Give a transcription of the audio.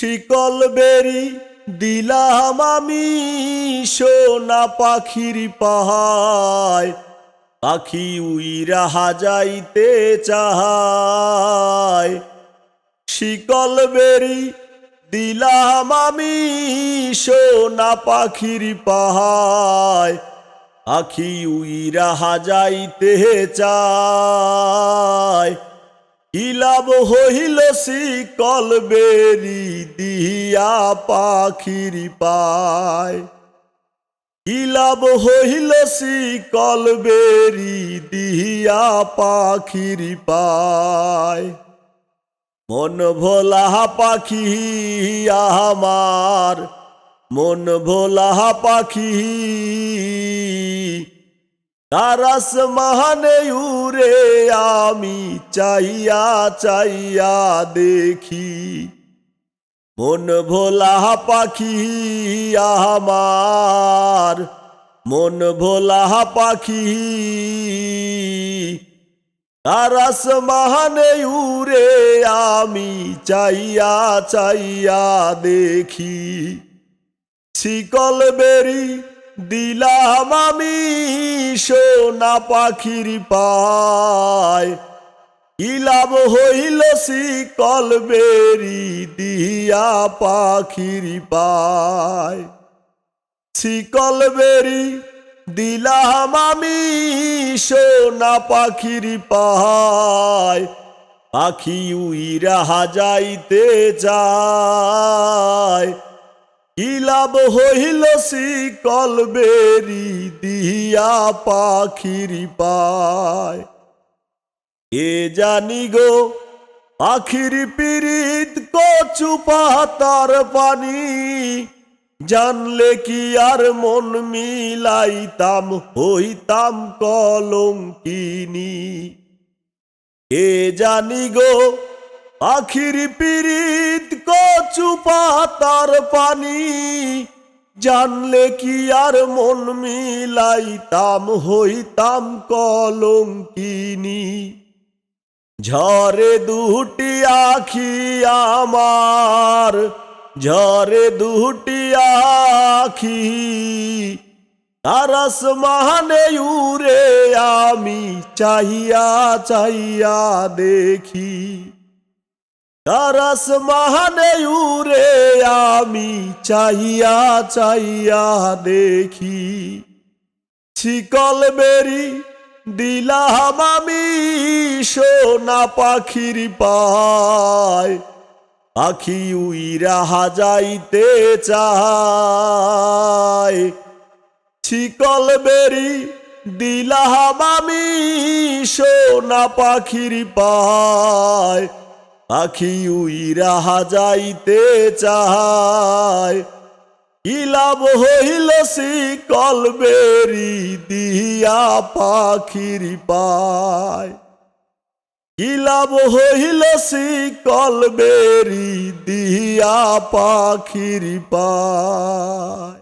শিকল বেরি দিলাম আমি সোনা পাখির পাহায় পাখি উইরা হাজাইতে চাহায়। শিকল বেরি দিলাম আমি সোনা পাখির পাহায় আখি উইরা হাজাইতে চায়। লাভ হইল শিকল বেরি দিয়া পাখির পায়? লাভ হইল শিকল বেরি দিয়া পাখির পায়? মন ভোলা পাখি আমার, মন ভোলা পাখি তারাস মাহানে উরে আমি চাইয়া চাইয়া দেখি। মন ভোলা পাখি আমার, মন ভোলা পাখি। তারাস মাহানে উরে আমি চাইয়া চাইয়া দেখি। শিকল বেরি দিলাম আমি সোনা পাখির পায়। ইলাভ হইল শিকল বেরি দিয়া পাখির পায়। শিকল বেরি দিলাম আমি সোনা পাখির পাহায় পাখি উইরা যাইতে যায়। লাভ হইল শিকল বেরি দিয়া পাখির পায়। এ জানি গো, পাখির পিরিত কচু পাতার পানি, জানলে কি আর মন মিলাইতাম, হইতাম কলঙ্কিনী। এ জানি গো পাখির পিরিত কচু পাতার পানি, জানলে কি আর মন মিলাইতাম, হইতাম কলঙ্কিনী। ঝরে দুটি আখি আমার, ঝরে দুটি আখি। তারস মাহানে উরে আমি চাহিয়া চাহিয়া দেখি। তারস মাহানে উরে আমি চাহিয়া চাহিয়া দেখি। শিকল বেরি দিলাম আমি সোনা পাখির পায়। পাখি উইরা হাজাইতে চায়। শিকল বেরি দিলাম আমি সোনা পাখির পায়। পাখি উইরা হাজাইতে চায়। লাভ হইল শিকল বেরি দিয়া পাখির পায়? কি লাভ হইল শিকল বেরি দিয়া পাখির পায়?